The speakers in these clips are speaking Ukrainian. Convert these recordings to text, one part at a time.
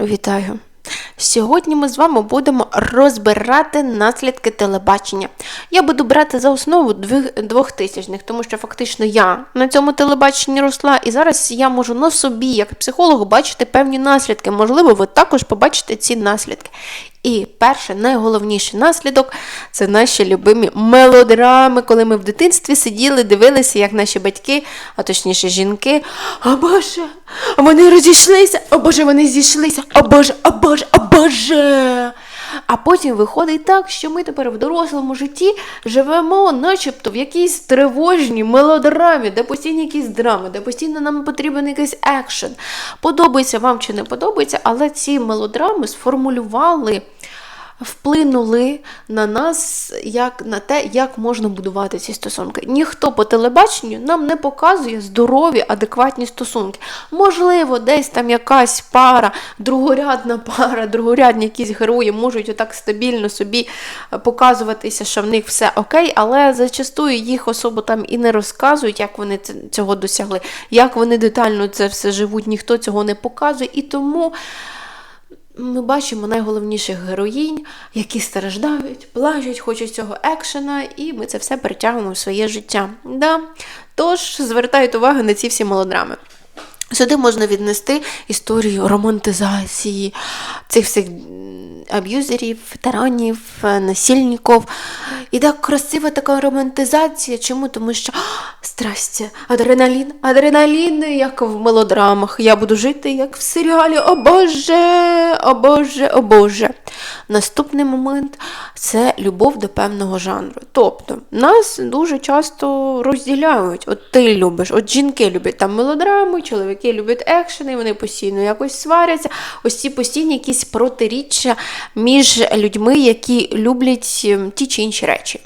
Вітаю! Сьогодні ми з вами будемо розбирати наслідки телебачення. Я буду брати за основу двох- двохтисячних, тому що фактично я на цьому телебаченні росла, і зараз я можу на собі, як психолог, бачити певні наслідки. Можливо, ви також побачите ці наслідки. І перший, найголовніший наслідок це наші любимі мелодрами, коли ми в дитинстві сиділи, дивилися, як наші батьки, а точніше жінки, о Боже, вони розійшлися, о Боже, вони зійшлися, о Боже, о Боже, о Боже. А потім виходить так, що ми тепер в дорослому житті живемо, начебто в якійсь тривожній мелодрамі, де постійно якісь драми, де постійно нам потрібен якийсь екшен. Подобається вам чи не подобається, але ці мелодрами сформулювали вплинули на нас як на те, як можна будувати ці стосунки. Ніхто по телебаченню нам не показує здорові, адекватні стосунки. Можливо, десь там якась пара, другорядна пара, другорядні якісь герої можуть отак стабільно собі е, показуватися, що в них все окей, але зачастую їх особо там і не розказують, як вони цього досягли, як вони детально це все живуть, ніхто цього не показує. І тому ми бачимо найголовніших героїнь, які страждають, плачуть, хочуть цього екшена, і ми це все притягуємо в своє життя. Да? Тож звертають увагу на ці всі мелодрами. Сюди можна віднести історію романтизації цих всіх аб'юзерів, тиранів, е, насильників. І так красива така романтизація. Чому? Тому що страстя, адреналін, адреналін, як в мелодрамах. Я буду жити, як в серіалі. О Боже, о Боже, о Боже. Наступний момент це любов до певного жанру. Тобто, нас дуже часто розділяють. От ти любиш, от жінки люблять там мелодрами, чоловіки люблять екшени, вони постійно якось сваряться. Ось ці постійні якісь протиріччя між людьми, які люблять ем, ті чи інші речі.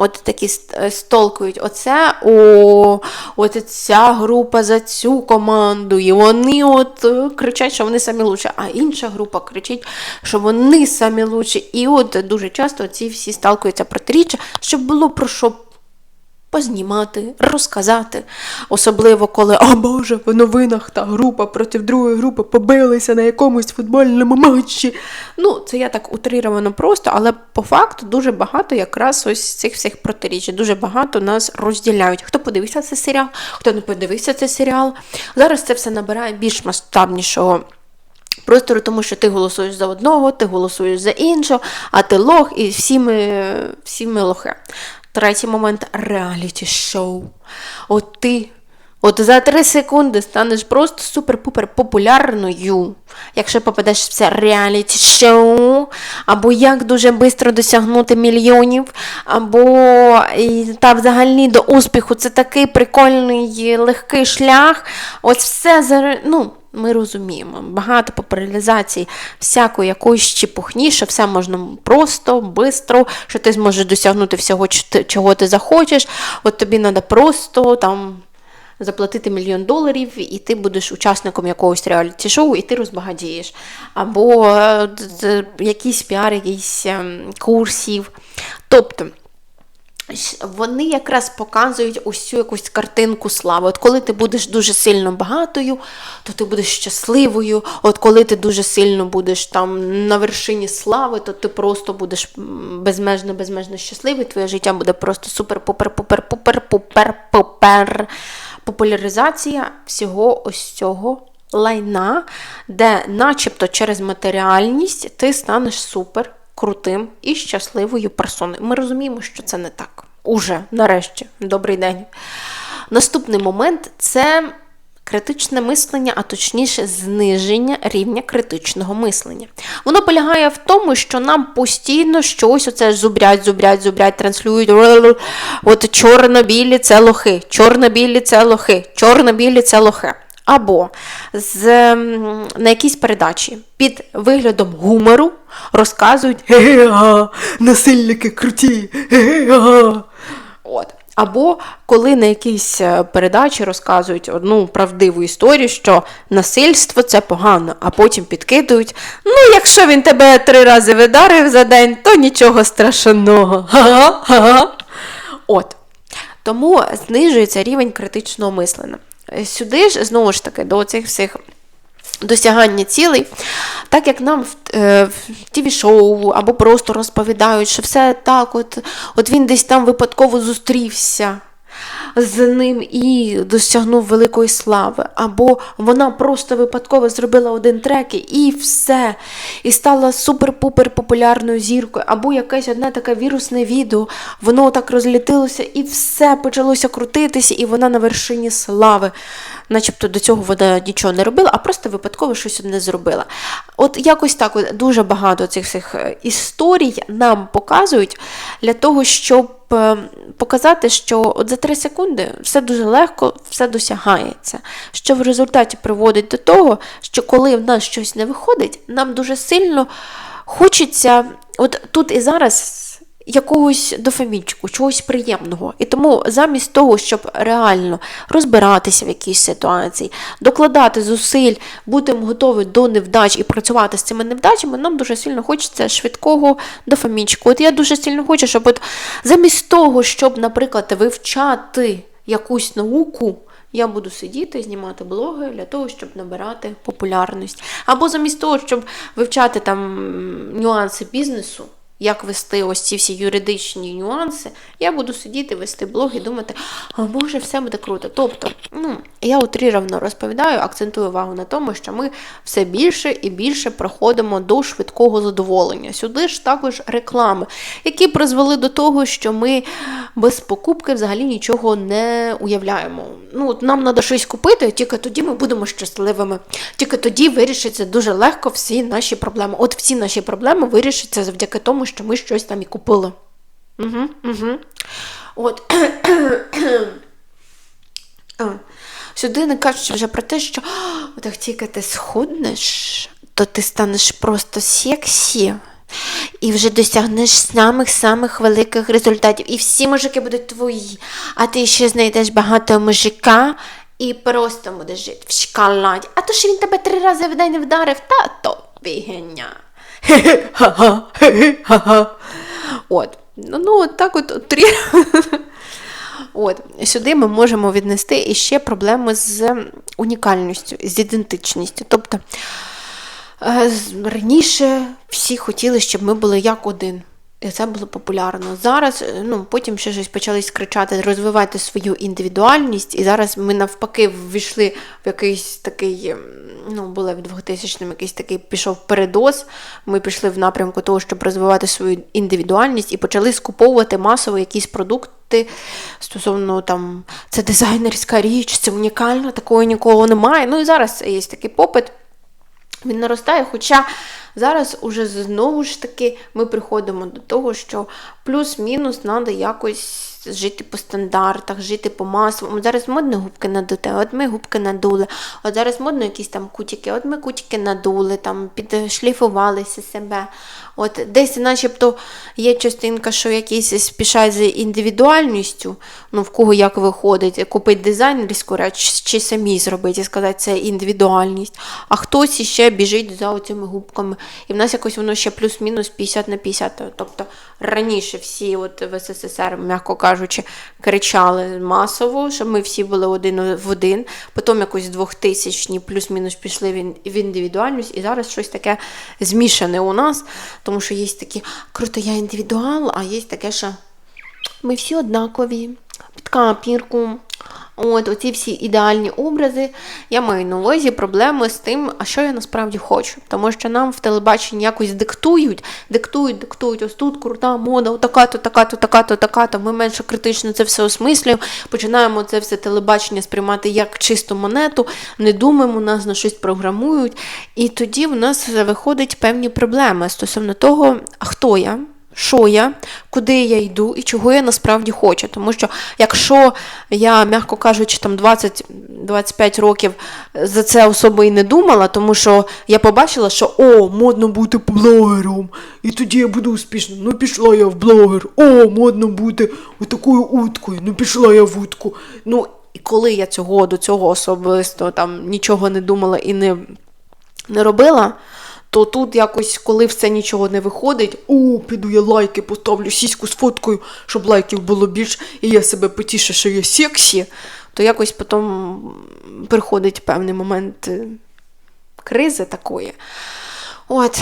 От такі е, столкують. Оце о, от ця група за цю команду. І вони от е, кричать, що вони самі лучші, а інша група кричить, що вони самі лучші. І от дуже часто ці всі сталкуються про протиріччя, щоб було про що познімати, розказати. Особливо, коли, о Боже, в новинах та група проти другої групи побилися на якомусь футбольному матчі. Ну, це я так утрировано просто, але по факту дуже багато якраз ось цих всіх протиріч. Дуже багато нас розділяють. Хто подивився цей серіал, хто не подивився цей серіал. Зараз це все набирає більш масштабнішого. Простору, тому що ти голосуєш за одного, ти голосуєш за іншого, а ти лох, і всі ми, всі ми лохи. Третій момент реаліті шоу. От ти от за три секунди станеш просто супер-пупер популярною, якщо попадеш в це реаліті шоу, або як дуже швидко досягнути мільйонів, або та взагалі до успіху. Це такий прикольний легкий шлях. Ось все ну. Ми розуміємо, багато популяризацій всякої якоїсь чепухні, що все можна просто, бистро, що ти зможеш досягнути всього, чого ти захочеш. От тобі треба просто там заплатити мільйон доларів, і ти будеш учасником якогось реаліті-шоу, і ти розбагатієш. Або е, якийсь піар, якийсь ем, курсів. Тобто. Вони якраз показують усю якусь картинку слави. От коли ти будеш дуже сильно багатою, то ти будеш щасливою. От коли ти дуже сильно будеш там на вершині слави, то ти просто будеш безмежно, безмежно щасливий. Твоє життя буде просто супер, пупер, пупер, пупер, пупер, пупер. Популяризація всього ось цього лайна, де, начебто, через матеріальність ти станеш супер крутим і щасливою персоною. Ми розуміємо, що це не так. Уже, нарешті, добрий день. Наступний момент це критичне мислення, а точніше, зниження рівня критичного мислення. Воно полягає в тому, що нам постійно щось оце зубрять, зубрять, зубрять, транслюють. От чорно-білі це лохи, чорно-білі це лохи, чорно-білі це лохи. Або з, на якійсь передачі під виглядом гумору розказують ге-га, насильники круті, ге-га. От. Або коли на якійсь е, передачі розказують одну правдиву історію, що насильство це погано, а потім підкидують. Ну, якщо він тебе три рази видарив за день, то нічого страшного. От. Тому знижується рівень критичного мислення. Сюди ж, знову ж таки, до цих всіх досягання цілей, так як нам в, е, в тіві-шоу або просто розповідають, що все так, от, от він десь там випадково зустрівся з ним і досягнув великої слави, або вона просто випадково зробила один трек і все, і стала супер-пупер популярною зіркою, або якесь одне таке вірусне відео, воно так розлітилося і все почалося крутитися, і вона на вершині слави. Начебто до цього вона нічого не робила, а просто випадково щось одне зробила. От якось так дуже багато цих всіх е, історій нам показують для того, щоб е, показати, що от за 3 секунди все дуже легко, все досягається. Що в результаті приводить до того, що коли в нас щось не виходить, нам дуже сильно хочеться, от тут і зараз якогось дофамінчику, чогось приємного. І тому замість того, щоб реально розбиратися в якійсь ситуації, докладати зусиль, бути готові до невдач і працювати з цими невдачами, нам дуже сильно хочеться швидкого дофамінчику. От я дуже сильно хочу, щоб от замість того, щоб, наприклад, вивчати якусь науку. Я буду сидіти, знімати блоги для того, щоб набирати популярність. Або замість того, щоб вивчати там нюанси бізнесу, як вести ось ці всі юридичні нюанси, я буду сидіти, вести блог і думати, а може, все буде круто. Тобто, ну, я утріровно розповідаю, акцентую увагу на тому, що ми все більше і більше проходимо до швидкого задоволення. Сюди ж також реклами, які призвели до того, що ми без покупки взагалі нічого не уявляємо. Ну, от Нам треба щось купити, тільки тоді ми будемо щасливими. Тільки тоді вирішиться дуже легко всі наші проблеми. От всі наші проблеми вирішаться завдяки тому, що ми щось там і купили. Угу, угу. От. Сюди не кажуть вже про те, що так тільки ти схуднеш, то ти станеш просто сексі і вже досягнеш самих-самих великих результатів. І всі мужики будуть твої, а ти ще знайдеш багато мужика і просто будеш жити в шоколаді. А то що він тебе три рази в день вдарив, та то От. Ну, от так от, от От, Сюди ми можемо віднести іще проблеми з унікальністю, з ідентичністю. Тобто е, раніше всі хотіли, щоб ми були як один. Це було популярно. Зараз, е, ну, потім ще щось почали кричати, розвивайте свою індивідуальність, і зараз ми навпаки ввійшли в якийсь такий, ну, були в 2000-му якийсь такий пішов передоз. Ми пішли в напрямку того, щоб розвивати свою індивідуальність і почали скуповувати масово якісь продукти. Стосовно там, це дизайнерська річ, це унікально, такого нікого немає. Ну і зараз є такий попит. Він наростає, хоча зараз уже знову ж таки ми приходимо до того, що плюс-мінус треба якось жити по стандартах, жити по масовому. Зараз модно губки надути, от ми губки надули. От зараз модно якісь там кутики, от ми кутики надули, там підшліфувалися себе. От Десь начебто є частинка, що якийсь спішає з індивідуальністю, ну в кого як виходить, купити дизайнерську реч, чи самі зробити і сказати, це індивідуальність. А хтось іще біжить за цими губками. І в нас якось воно ще плюс-мінус 50 на 50. Тобто раніше всі от в СССР, м'яко кажучи, кричали масово, щоб ми всі були один в один. Потім якось 2000-ні плюс-мінус пішли в індивідуальність, і зараз щось таке змішане у нас, тому що є такі круто, я індивідуал, а є таке, що ми всі однакові, під капірку. От, Оці всі ідеальні образи, я маю на увазі проблеми з тим, а що я насправді хочу. Тому що нам в телебаченні якось диктують, диктують, диктують, ось тут крута мода, така-то, така-то, така-то, така-то. Ми менше критично це все осмислюємо, починаємо це все телебачення сприймати як чисту монету, не думаємо, нас на щось програмують. І тоді в нас виходять певні проблеми стосовно того, хто я що я, куди я йду і чого я насправді хочу. Тому що якщо я, м'яко кажучи, там 20-25 років за це особо і не думала, тому що я побачила, що о, модно бути блогером, і тоді я буду успішним. Ну пішла я в блогер, о, модно бути отакою уткою, ну пішла я в утку. Ну, і коли я цього до цього особисто там нічого не думала і не, не робила то тут якось, коли все нічого не виходить, о, піду я лайки поставлю сіську з фоткою, щоб лайків було більше, і я себе потішу, що я сексі, то якось потім приходить певний момент е, кризи такої. От.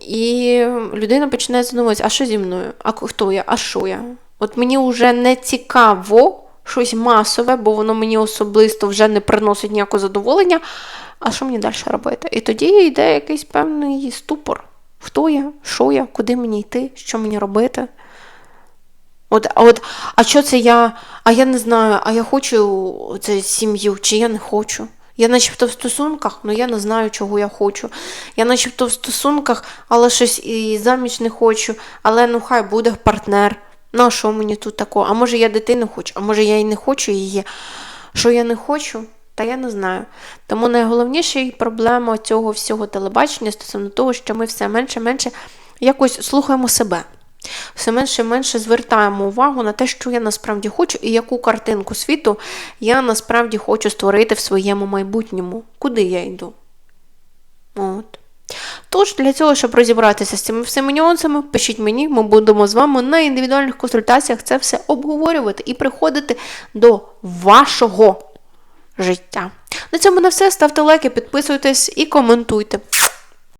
І людина починає задумуватися, а що зі мною? А хто я? А що я? От мені вже не цікаво щось масове, бо воно мені особисто вже не приносить ніякого задоволення. А що мені далі робити? І тоді йде якийсь певний ступор. Хто я? Що я? Куди мені йти? Що мені робити? От, от, а що це я? А я не знаю, а я хочу це сім'ю, чи я не хочу. Я начебто в стосунках, але я не знаю, чого я хочу. Я начебто в стосунках, але щось і заміж не хочу, але ну хай буде партнер. Ну, а що мені тут такого? А може я дитину хочу, а може я і не хочу її. Що я не хочу? Та я не знаю. Тому найголовніша проблема цього всього телебачення стосовно того, що ми все менше-менше якось слухаємо себе. Все менше і менше звертаємо увагу на те, що я насправді хочу, і яку картинку світу я насправді хочу створити в своєму майбутньому. Куди я йду? От. Тож, для цього, щоб розібратися з цими всіми нюансами, пишіть мені, ми будемо з вами на індивідуальних консультаціях це все обговорювати і приходити до вашого життя. На цьому на все. Ставте лайки, підписуйтесь і коментуйте.